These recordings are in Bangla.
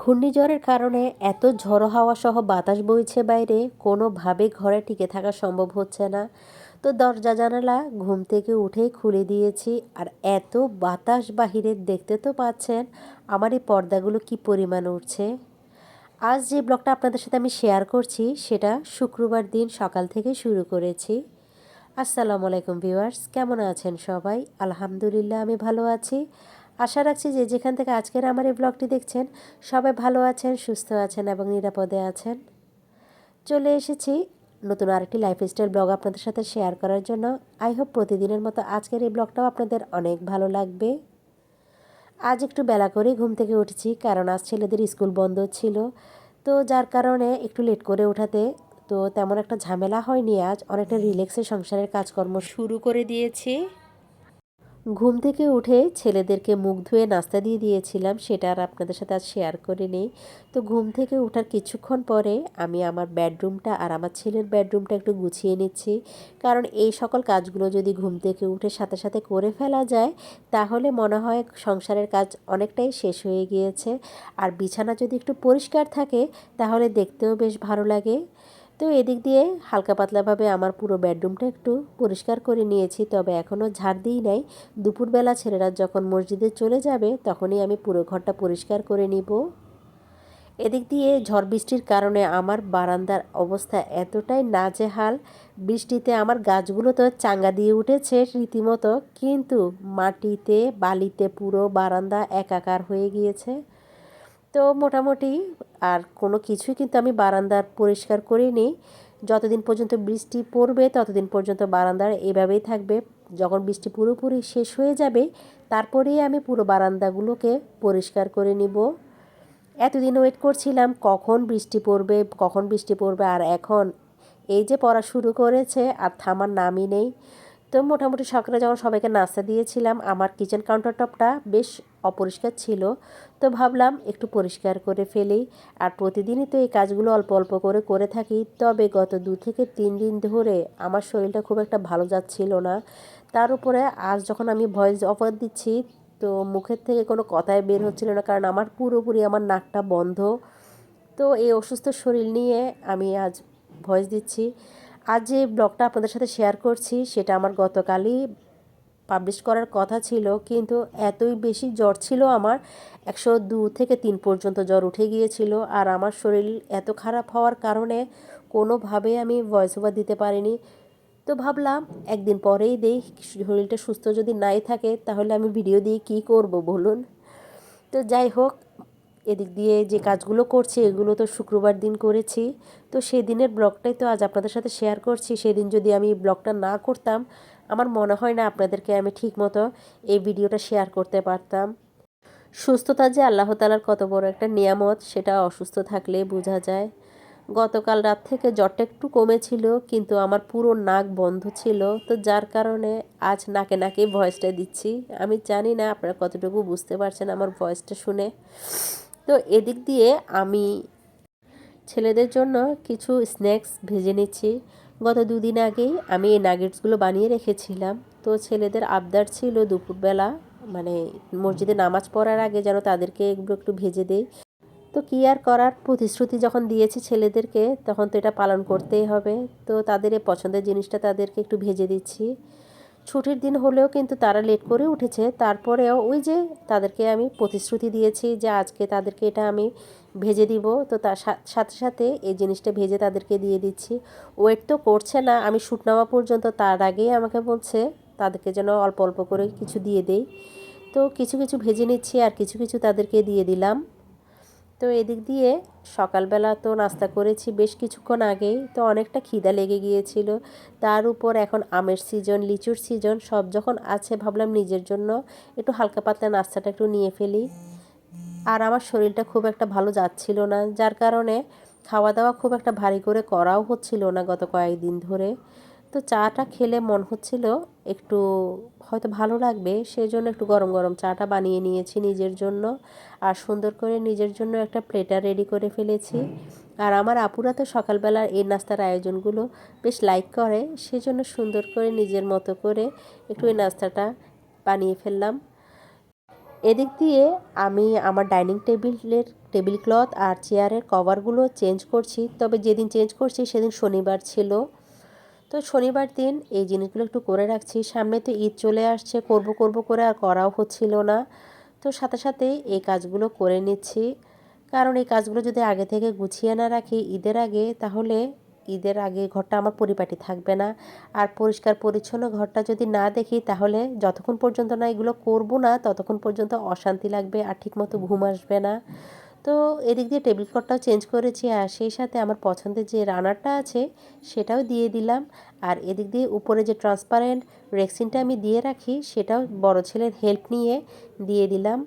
ঘূর্ণিঝড়ের কারণে এত ঝড়ো হাওয়া সহ বাতাস বইছে বাইরে, কোনোভাবে ঘরে টিকে থাকা সম্ভব হচ্ছে না। তো দরজা জানালা ঘুম থেকে উঠেই খুলে দিয়েছি, আর এত বাতাস বাহিরে দেখতে তো পাচ্ছেন আমার এই পর্দাগুলো কি পরিমাণ উঠছে আজ যে ব্লগটা আপনাদের সাথে আমি শেয়ার করছি, সেটা শুক্রবার দিন সকাল থেকে শুরু করেছি। আসসালামু আলাইকুম ভিউয়ার্স, কেমন আছেন সবাই? আলহামদুলিল্লাহ, আমি ভালো আছি। আশা রাখছি যে যেখান থেকে আজকের আমার এই ব্লগটি দেখছেন, সবাই ভালো আছেন, সুস্থ আছেন এবং নিরাপদে আছেন। চলে এসেছি নতুন আরেকটি লাইফস্টাইল ব্লগ আপনাদের সাথে শেয়ার করার জন্য। আই হোপ প্রতিদিনের মতো আজকের এই ব্লগটাও আপনাদের অনেক ভালো লাগবে। আজ একটু বেলা করেই ঘুম থেকে উঠেছি, কারণ আজ ছেলেদের স্কুল বন্ধ ছিল। তো যার কারণে একটু লেট করে ওঠাতে, তো তেমন একটা ঝামেলা হয়নি আজ। অনেকটা রিল্যাক্সে সংসারের কাজকর্ম শুরু করে দিয়েছি। ঘুম থেকে উঠে ছেলেদেরকে মুখ ধুয়ে নাস্তা দিয়ে দিয়েছিলাম, সেটা আর আপনাদের সাথে আজ শেয়ার করে নেই। তো ঘুম থেকে ওঠার কিছুক্ষণ পরে আমি আমার বেডরুমটা আর আমার ছেলের বেডরুমটা একটু গুছিয়ে নিচ্ছি। কারণ এই সকল কাজগুলো যদি ঘুম থেকে উঠে সাথে সাথে করে ফেলা যায়, তাহলে মনে হয় সংসারের কাজ অনেকটাই শেষ হয়ে গিয়েছে। আর বিছানা যদি একটু পরিষ্কার থাকে, তাহলে দেখতেও বেশ ভালো লাগে। তো এদিক দিয়ে হালকা পাতলাভাবে আমার পুরো বেডরুমটা একটু পরিষ্কার করে নিয়েছি, তবে এখনও ঝাড় দিই নাই। দুপুরবেলা ছেলেরা যখন মসজিদে চলে যাবে তখনই আমি পুরো ঘরটা পরিষ্কার করে নিব। এদিক দিয়ে ঝড় বৃষ্টির কারণে আমার বারান্দার অবস্থা এতটাই নাজেহাল, বৃষ্টিতে আমার গাছগুলো তো চাঙ্গা দিয়ে উঠেছে রীতিমতো, কিন্তু মাটিতে, বালিতে পুরো বারান্দা একাকার হয়ে গিয়েছে। তো মোটামুটি আর কোনো কিছুই কিন্তু আমি বারান্দার পরিষ্কার করিনি যতদিন পর্যন্ত বৃষ্টি পড়বে, ততদিন পর্যন্ত বারান্দার এভাবেই থাকবে। যখন বৃষ্টি পুরোপুরি শেষ হয়ে যাবে, তারপরেই আমি পুরো বারান্দাগুলোকে পরিষ্কার করে নিব। এতদিন ওয়েট করছিলাম, কখন বৃষ্টি পড়বে, কখন বৃষ্টি পড়বে, আর এখন এই যে পড়া শুরু করেছে, আর থামার নামই নেই। তো মোটামুটি সকালে যখন সবাইকে নাস্তা দিয়েছিলাম, আমার কিচেন কাউন্টার টপটা বেশ অপরিষ্কার ছিল। তো ভাবলাম একটু পরিষ্কার করে ফেলি। আর প্রতিদিনই তো এই কাজগুলো অল্প অল্প করে করে থাকি। তবে গত দু থেকে তিন দিন ধরে আমার শরীরটা খুব একটা ভালো যাচ্ছিল না। তার উপরে আজ যখন আমি ভয়েস অফার দিচ্ছি, তো মুখের থেকে কোনো কথাই বের হচ্ছিল না। কারণ আমার পুরোপুরি আমার নাকটা বন্ধ। তো এই অসুস্থ শরীর নিয়ে আমি আজ ভয়েস দিচ্ছি। আজ যে ব্লগটা আপনাদের সাথে শেয়ার করছি, সেটা আমার গতকালই পাবলিশ করার কথা ছিল, কিন্তু এতই বেশি জ্বর ছিল আমার, একশো দু থেকে তিন পর্যন্ত জ্বর উঠে গিয়েছিল। আর আমার শরীর এত খারাপ হওয়ার কারণে কোনোভাবে আমি ভয়েস ওভার দিতে পারিনি। তো ভাবলাম, একদিন পরেই দেই, শরীরটা সুস্থ যদি নাই থাকে, তাহলে আমি ভিডিও দিয়ে কি করব বলুন? তো যাই হোক, এদিক দিয়ে যে কাজগুলো করছি, এগুলো তো শুক্রবার দিন করেছি। তো সেদিনের ব্লগটাই তো আজ আপনাদের সাথে শেয়ার করছি। সেদিন যদি আমি ব্লগটা না করতাম আমার মনে হয় না আপনাদেরকে আমি ঠিক মতো এই ভিডিওটা শেয়ার করতে পারতাম। সুস্থতা যে আল্লাহ তালার কত বড় একটা নিয়ামত, সেটা অসুস্থ থাকলে বোঝা যায়। গতকাল রাত থেকে জ্বরটা একটু কমেছিল, কিন্তু আমার পুরো নাক বন্ধ ছিল। তো যার কারণে আজ নাকে নাকে ভয়েসটা দিচ্ছি। আমি জানি না আপনারা কতটুকু বুঝতে পারছেন আমার ভয়েসটা শুনে। তো এদিক দিয়ে আমি ছেলেদের জন্য কিছু স্ন্যাক্স ভেজে নিচ্ছি। গত দুদিন আগেই আমি এই নাগেটসগুলো বানিয়ে রেখেছিলাম। তো ছেলেদের আবদার ছিল দুপুরবেলা মানে মসজিদে নামাজ পড়ার আগে যেন তাদেরকে এগুলো একটু ভেজে দেই। তো কী আর করার? প্রতিশ্রুতি যখন দিয়েছি ছেলেদেরকে, তখন তো এটা পালন করতেই হবে। তো তাদের এই পছন্দের জিনিসটা তাদেরকে একটু ভেজে দিচ্ছি। ছুটির দিন হলেও কিন্তু তারা লেট করে উঠেছে। তারপরেও ওই যে তাদেরকে আমি প্রতিশ্রুতি দিয়েছি যে আজকে তাদেরকে এটা আমি ভেজে দিব। তো তার সাথে সাথে এই জিনিসটা ভেজে তাদেরকে দিয়ে দিচ্ছি। ওয়েট তো করছে না। আমি শ্যুট নেওয়া পর্যন্ত তার আগেই আমাকে বলছে, তাদেরকে যেন অল্প অল্প করে কিছু দিয়ে দেই। তো কিছু কিছু ভেজে নিচ্ছি আর কিছু কিছু তাদেরকে দিয়ে দিলাম। তো এদিক দিয়ে সকালবেলা তো নাস্তা করেছি বেশ কিছুক্ষণ আগেই, তো অনেকটা খিদা লেগে গিয়েছিল। তার উপর এখন আমের সিজন লিচুর সিজন সব যখন আছে ভাবলাম নিজের জন্য একটু হালকা পাতলা নাস্তাটা একটু নিয়ে ফেলি। আর আমার শরীরটা খুব একটা ভালো যাচ্ছিল না, যার কারণে খাওয়া দাওয়া খুব একটা ভারী করে করাও হচ্ছিল না গত কয়েকদিন ধরে। তো চাটা খেলে মন হচ্ছিল একটু, হয়তো ভালো লাগবে সেই জন্য একটু গরম গরম চাটা বানিয়ে নিয়েছি নিজের জন্য। আর সুন্দর করে নিজের জন্য একটা প্লেটার রেডি করে ফেলেছি। আর আমার আপুরা তো সকালবেলার এই নাস্তার আয়োজনগুলো বেশ লাইক করে, সেজন্য সুন্দর করে নিজের মতো করে একটু এই নাস্তাটা বানিয়ে ফেললাম। এদিক দিয়ে আমি আমার ডাইনিং টেবিলের টেবিল ক্লথ আর চেয়ারের কভারগুলো চেঞ্জ করছি। তবে যেদিন চেঞ্জ করছি সেদিন শনিবার ছিল। তো শনিবার দিন এই জিনিসগুলো একটু করে রাখছি। সামনে তো ঈদ চলে আসছে, করব করব করে আর করাও হচ্ছিল না। তো সাথে সাথে এই কাজগুলো করে নিচ্ছি। কারণ এই কাজগুলো যদি আগে থেকে গুছিয়ে না রাখি ঈদের আগে, তাহলে ঈদের আগে ঘরটা আমার পরিপাটি থাকবে না। আর পরিষ্কার, পরিচ্ছন্ন ঘরটা যদি না দেখি, তাহলে যতক্ষণ পর্যন্ত না এগুলো করব না, ততক্ষণ পর্যন্ত অশান্তি লাগবে আর ঠিকমতো ঘুম আসবে না। তো এদিক দিয়ে টেবিল ক্লথটাও চেঞ্জ করেছি আর সেই সাথে আমার পছন্দের যে রানারটা আছে, সেটাও দিয়ে দিলাম। আর এদিক দিয়ে উপরে যে ট্রান্সপারেন্ট রেক্সিনটা আমি দিয়ে রাখি, সেটাও বড় ছেলের হেল্প নিয়ে দিয়ে দিলাম।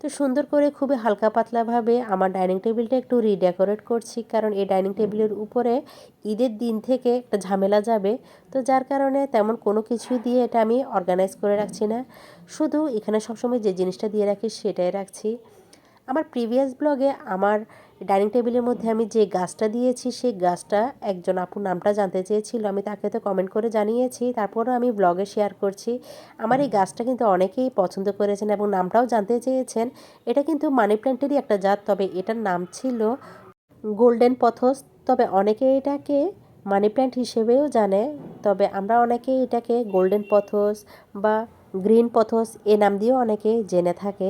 তো সুন্দর করে খুবই হালকা পাতলাভাবে আমার ডাইনিং টেবিলটা একটু রিডেকোরেট করছি, কারণ এই ডাইনিং টেবিলের উপরে ঈদের দিন থেকে একটা ঝামেলা যাবে। তো যার কারণে তেমন কোনো কিছু দিয়ে এটা আমি অর্গানাইজ করে রাখছি না। শুধু এখানে সবসময় যে জিনিসটা দিয়ে রাখি, সেটাই রাখছি। আমার প্রিভিয়াস ব্লগে আমার ডাইনিং টেবিলের মধ্যে আমি যে গাছটা দিয়েছি, সেই গাছটা একজন আপুর নামটা জানতে চেয়েছিল। আমি তাকে তো কমেন্ট করে জানিয়েছি, তারপরও আমি ব্লগে শেয়ার করছি। আমার এই গাছটা কিন্তু অনেকেই পছন্দ করেছেন এবং নামটাও জানতে চেয়েছেন। এটা কিন্তু মানি প্ল্যান্টেরই একটা জাত, তবে এটার নাম ছিল গোল্ডেন পথস তবে অনেকে এটাকে মানি প্ল্যান্ট হিসেবেও জানে, তবে আমরা অনেকে এটাকে গোল্ডেন পথস বা গ্রিন পথস এ নাম দিয়েও অনেকে জেনে থাকে।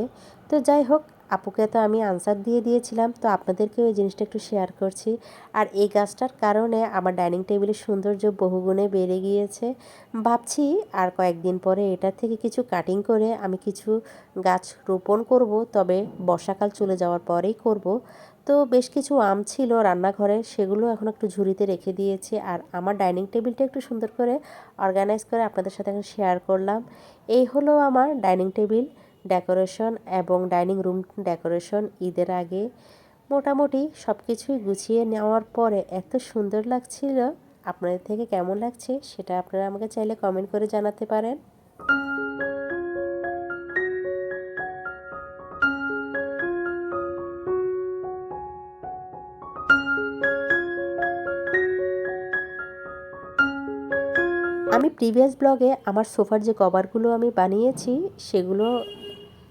তো যাই হোক আপুকে তো আমি আনসার দিয়ে দিয়েছিলাম, তো আপনাদেরকেও এই জিনিসটা একটু শেয়ার করছি। আর এই গাছটার কারণে আমার ডাইনিং টেবিলের সৌন্দর্য বহুগুণে বেড়ে গিয়েছে। ভাবছি আর কয়েকদিন পরে এটার থেকে কিছু কাটিং করে আমি কিছু গাছ রোপণ করব, তবে বর্ষাকাল চলে যাওয়ার পরেই করব। তো বেশ কিছু আম ছিল রান্নাঘরে, সেগুলো এখন একটু ঝুড়িতে রেখে দিয়েছি। আর আমার ডাইনিং টেবিলটা একটু সুন্দর করে অর্গানাইজ করে আপনাদের সাথে এখন শেয়ার করলাম। এই হলো আমার ডাইনিং টেবিল ডেকোরেশন এবং ডাইনিং রুম ডেকোরেশন ঈদের আগে মোটামুটি সব কিছুই গুছিয়ে নেওয়ার পরে এত সুন্দর লাগছিল। আপনাদের থেকে কেমন লাগছে সেটা আপনারা আমাকে চাইলে কমেন্ট করে জানাতে পারেন। আমি প্রিভিয়াস ব্লগে আমার সোফার যে কভারগুলো আমি বানিয়েছি, সেগুলো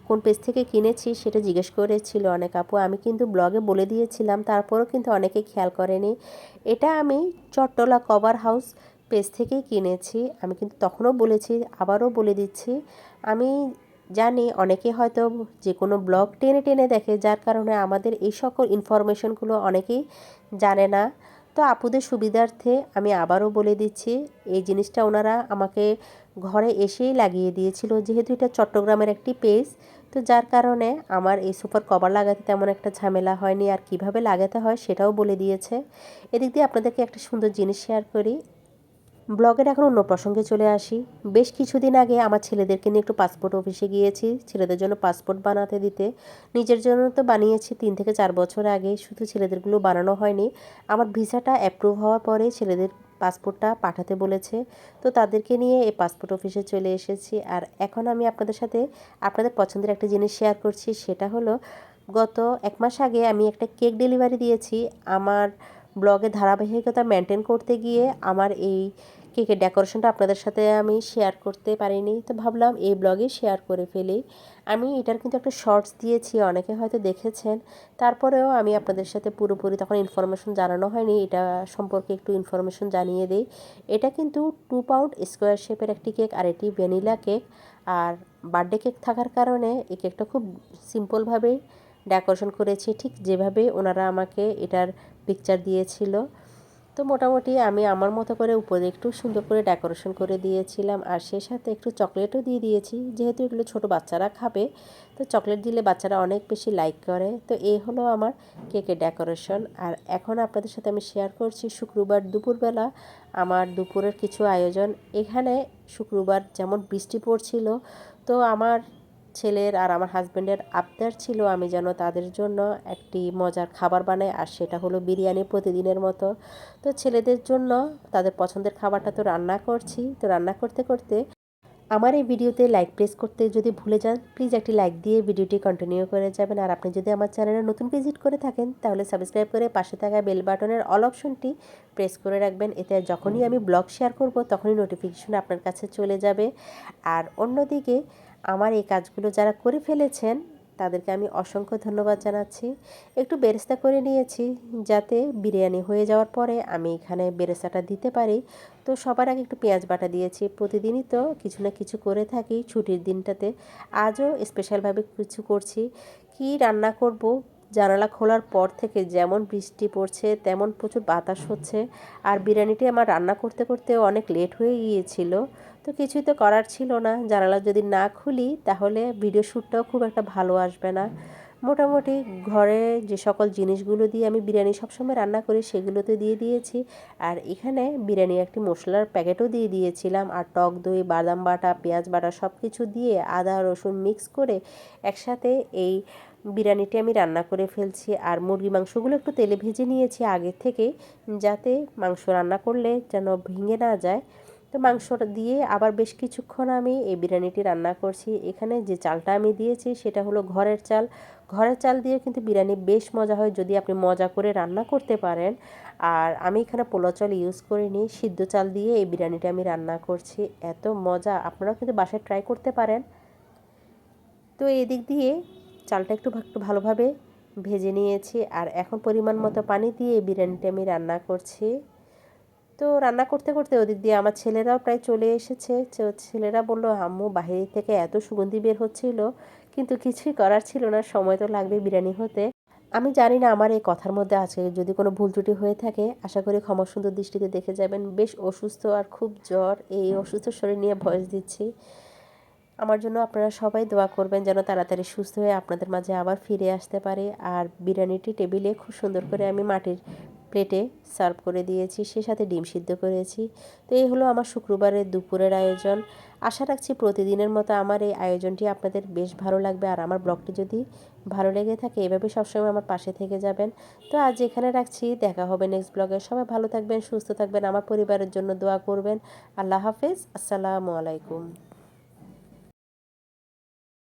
কোন পেজ থেকে কিনেছি সেটা জিজ্ঞেস করেছিল অনেক আপু। আমি কিন্তু ব্লগে বলে দিয়েছিলাম, তারপরও কিন্তু অনেকে খেয়াল করেনি। এটা আমি চট্টলা কভার হাউস পেজ থেকেই কিনেছি। আমি কিন্তু তখনও বলেছি, আবারও বলে দিচ্ছি। আমি জানি অনেকে হয়তো যে কোনো ব্লগ টেনে টেনে দেখে, যার কারণে আমাদের এই সকল ইনফরমেশনগুলো অনেকেই জানে না। তো আপুদের সুবিধার্থে আমি আবারও বলে দিচ্ছি, এই জিনিসটা ওনারা আমাকে ঘরে এসেই লাগিয়ে দিয়েছিল। যেহেতু এটা চট্টগ্রামের একটি পেজ তো যার কারণে আমার এই সুপার কভার লাগাতে তেমন একটা ঝামেলা হয়নি আর কীভাবে লাগাতে হয় সেটাও বলে দিয়েছে। এদিক দিয়ে আপনাদেরকে একটা সুন্দর জিনিস শেয়ার করি। ব্লগের এখন অন্য প্রসঙ্গে চলে আসি। বেশ কিছুদিন আগে আমার ছেলেদেরকে নিয়ে একটু পাসপোর্ট অফিসে গিয়েছি, ছেলেদের জন্য পাসপোর্ট বানাতে দিতে। নিজের জন্য তো বানিয়েছি, তিন থেকে চার বছর আগে শুধু ছেলেদেরগুলো বানানো হয়নি। আমার ভিসাটা অ্যাপ্রুভ হওয়ার পরে ছেলেদের পাসপোর্টটা পাঠাতে বলেছে। তো তাদেরকে নিয়ে এই পাসপোর্ট অফিসে চলে এসেছি। আর এখন আমি আপনাদের সাথে আপনাদের পছন্দের একটা জিনিস শেয়ার করছি। সেটা হলো, গত এক মাস আগে আমি একটা কেক ডেলিভারি দিয়েছি। আমার ব্লগে ধারাবাহিকতা মেনটেন করতে গিয়ে আমার এই কেকের ডেকোরেশনটা আপনাদের সাথে আমি শেয়ার করতে পারিনি। তো ভাবলাম এই ব্লগে শেয়ার করে ফেলি। আমি এটার কিন্তু একটা শর্টস দিয়েছি, অনেকে হয়তো দেখেছেন। তারপরেও আমি আপনাদের সাথে পুরোপুরি তখন ইনফরমেশন জানানো হয়নি, এটা সম্পর্কে একটু ইনফরমেশন জানিয়ে দিই। এটা কিন্তু টু পাউন্ড স্কোয়ার শেপের একটি কেক আর এটি ভ্যানিলা কেক আর বার্থডে কেক থাকার কারণে এই কেকটা খুব সিম্পলভাবে ডেকোরেশন করেছি, ঠিক যেভাবে ওনারা আমাকে এটার পিকচার দিয়েছিল। তো মোটামুটি আমি আমার মতো করে উপরে একটু সুন্দর করে ডেকোরেশন করে দিয়েছিলাম। আর সে সাথে একটু চকলেটও দিয়ে দিয়েছি। যেহেতু এগুলো ছোট বাচ্চারা খাবে, তো চকলেট দিলে বাচ্চারা অনেক বেশি লাইক করে। তো এই হলো আমার কেকের ডেকোরেশন আর এখন আপনাদের সাথে আমি শেয়ার করছি শুক্রবার দুপুরবেলা আমার দুপুরের কিছু আয়োজন। এখানে শুক্রবার যেমন বৃষ্টি পড়ছিল, তো আমার ছেলের আর আমার হাজব্যান্ডের আবদার ছিল আমি যেন তাদের জন্য একটি মজার খাবার বানাই, আর সেটা হলো বিরিয়ানি প্রতিদিনের মতো। তো ছেলেদের জন্য তাদের পছন্দের খাবারটা তো রান্না করছি। তো রান্না করতে করতে আমার এই ভিডিওতে লাইক প্রেস করতে যদি ভুলে যান প্লিজ একটি লাইক দিয়ে ভিডিওটি কন্টিনিউ করে যাবেন। আর আপনি যদি আমার চ্যানেলে নতুন ভিজিট করে থাকেন, তাহলে সাবস্ক্রাইব করে পাশে থাকা বেল বাটনের অল অপশনটি প্রেস করে রাখবেন। এতে যখনই আমি ব্লগ শেয়ার করব, তখনই নোটিফিকেশন আপনার কাছে চলে যাবে। আর অন্যদিকে আমার এই কাজগুলো যারা করে ফেলেছেন, তাদেরকে আমি অসংখ্য ধন্যবাদ জানাচ্ছি। একটু বেরেস্তা করে নিয়েছি যাতে বিরিয়ানি হয়ে যাওয়ার পরে আমি এখানে বেরেস্তাটা দিতে পারি। তো সবার আগে একটু পেঁয়াজ বাটা দিয়েছি। প্রতিদিনই তো কিছু না কিছু করে থাকি ছুটির দিনটাতে। আজও স্পেশালভাবে কিছু করছি। কি রান্না করব জানালা খোলার পর থেকে যেমন বৃষ্টি পড়ছে, তেমন প্রচুর বাতাস হচ্ছে। আর বিরিয়ানিটি আমার রান্না করতে করতে অনেক লেট হয়ে গিয়েছিল। তো কিছুই তো করার ছিল না। জানালা যদি না খুলি, তাহলে ভিডিও শ্যুটটাও খুব একটা ভালো আসবে না। মোটামুটি ঘরে যে সকল জিনিসগুলো দিয়ে আমি বিরিয়ানি সবসময় রান্না করি, সেগুলোতে দিয়ে দিয়েছি। আর এখানে বিরিয়ানি একটি মশলার প্যাকেটও দিয়ে দিয়েছিলাম। আর টক দই, বাদাম বাটা, পেঁয়াজ বাটা সব কিছু দিয়ে আদা, রসুন মিক্স করে একসাথে এই বিরিয়ানিটি আমি রান্না করে ফেলছি আর মুরগি মাংসগুলো একটু তেলে ভেজে নিয়েছি আগে থেকে, যাতে মাংস রান্না করলে যেন ভেঙে না যায়। তো মাংসটা দিয়ে আবার বেশ কিছুক্ষণ আমি এই বিরিয়ানিটি রান্না করছি। এখানে যে চালটা আমি দিয়েছি সেটা হলো ঘরের চাল। ঘরের চাল দিয়ে কিন্তু বিরিয়ানি বেশ মজা হয় যদি আপনি মজা করে রান্না করতে পারেন। আর আমি এখানে পোলা চাল ইউজ করিনি, সিদ্ধ চাল দিয়ে এই বিরিয়ানিটা আমি রান্না করছি। এত মজা, আপনারাও কিন্তু বাসায় ট্রাই করতে পারেন। তো এদিক দিয়ে চালটা একটু একটু ভালোভাবে ভেজে নিয়েছি আর এখন পরিমাণ মতো পানি দিয়ে বিরিয়ানিটা আমি রান্না করছি। তো রান্না করতে করতে ওদিক দিয়ে আমার ছেলেরাও প্রায় চলে এসেছে। ছেলেরা বলল, আম্মু, বাহির থেকে এত সুগন্ধি বের হচ্ছিল। কিন্তু কিছুই করার ছিল না, সময় তো লাগবে বিরিয়ানি হতে। আমি জানি না আমার এই কথার মধ্যে আছে যদি কোনো ভুল ত্রুটি হয়ে থাকে, আশা করি ক্ষমা সুন্দর দৃষ্টিতে দেখে যাবেন। বেশ অসুস্থ আর খুব জ্বর। এই অসুস্থ শরীর নিয়ে ভয়েস দিচ্ছি। আমার জন্য আপনারা সবাই দোয়া করবেন যেন তাড়াতাড়ি সুস্থ হয়ে আপনাদের মাঝে আবার ফিরে আসতে পারে। আর বিরিয়ানিটি টেবিলে খুব সুন্দর করে আমি মাটির প্লেটে সার্ভ করে দিয়েছি, সে সাথে ডিম সিদ্ধ করেছি। তো এই হলো আমার শুক্রবারের দুপুরের আয়োজন। আশা রাখছি প্রতিদিনের মতো আমার এই আয়োজনটি আপনাদের বেশ ভালো লাগবে। আর আমার ব্লগটি যদি ভালো লেগে থাকে, এভাবে সবসময় আমার পাশে থেকে যাবেন। তো আজ এখানে রাখছি। দেখা হবে নেক্সট ব্লগে সবাই ভালো থাকবেন, সুস্থ থাকবেন। আমার পরিবারের জন্য দোয়া করবেন। আল্লাহ হাফেজ। আসসালামু আলাইকুম।